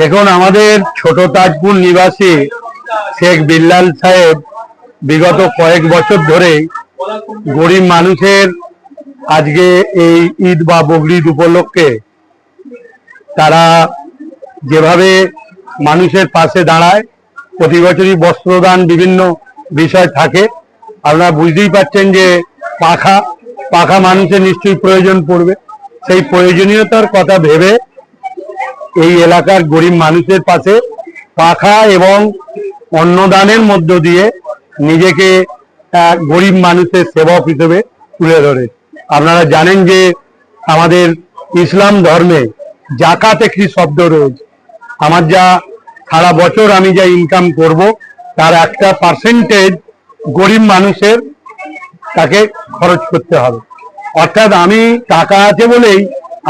দেখুন, আমাদের ছোট তাজপুর নিবাসী শেখ বিল্লাল সাহেব বিগত কয়েক বছর ধরে গরিব মানুষের আজকে এই ঈদ বা বকরিদ উপলক্ষে তারা যেভাবে মানুষের পাশে দাঁড়ায়, প্রতি বছরই বস্ত্রদান বিভিন্ন বিষয় থাকে। আপনারা বুঝতেই পারছেন যে পাখা পাখা মানুষের নিশ্চয়ই প্রয়োজন পড়বে। সেই প্রয়োজনীয়তার কথা ভেবে এই এলাকার গরিব মানুষের পাশে পাখা এবং অন্নদানের মধ্য দিয়ে নিজেকে গরিব মানুষের সেবক হিসেবে তুলে ধরে। আপনারা জানেন যে আমাদের ইসলাম ধর্মে জাকাত একটি শব্দ রয়েছে। আমার যা সারা বছর আমি যা ইনকাম করব, তার একটা পার্সেন্টেজ গরিব মানুষের তাকে খরচ করতে হবে। অর্থাৎ আমি টাকা আছে বলেই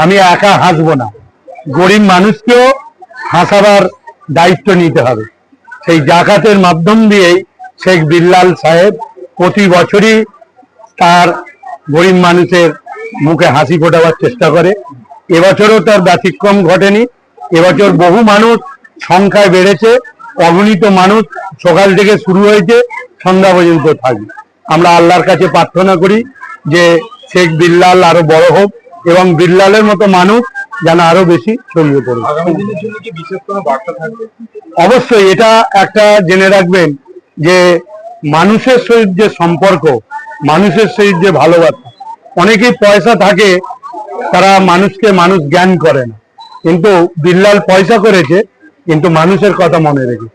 আমি একা হাসবো না। গরিব মানুষকেও হাসাবার দায়িত্ব নিতে হবে। সেই জাকাতের মাধ্যম দিয়েই শেখ বিল্লাল সাহেব প্রতি বছরই তার গরিব মানুষের মুখে হাসি ফোটাবার চেষ্টা করে। এবছরও তার ব্যতিক্রম ঘটেনি। এবছর বহু মানুষ সংখ্যায় বেড়েছে। অগণিত মানুষ সকাল থেকে শুরু হয়েছে, সন্ধ্যা পর্যন্ত থাকবে। আমরা আল্লাহর কাছে প্রার্থনা করি যে শেখ বিল্লাল আরও বড় হোক এবং বিল্লালের মতো মানুষ যেন আরও বেশি ছড়িয়ে পড়ে। অবশ্যই এটা একটা জেনে রাখবেন যে মানুষের সহিত যে সম্পর্ক মানুষের সহিত যে ভালোবাসা অনেকেই পয়সা থাকে তারা মানুষকে মানুষ জ্ঞান করে না। কিন্তু বিল্লাল পয়সা করেছে কিন্তু মানুষের কথা মনে রেখে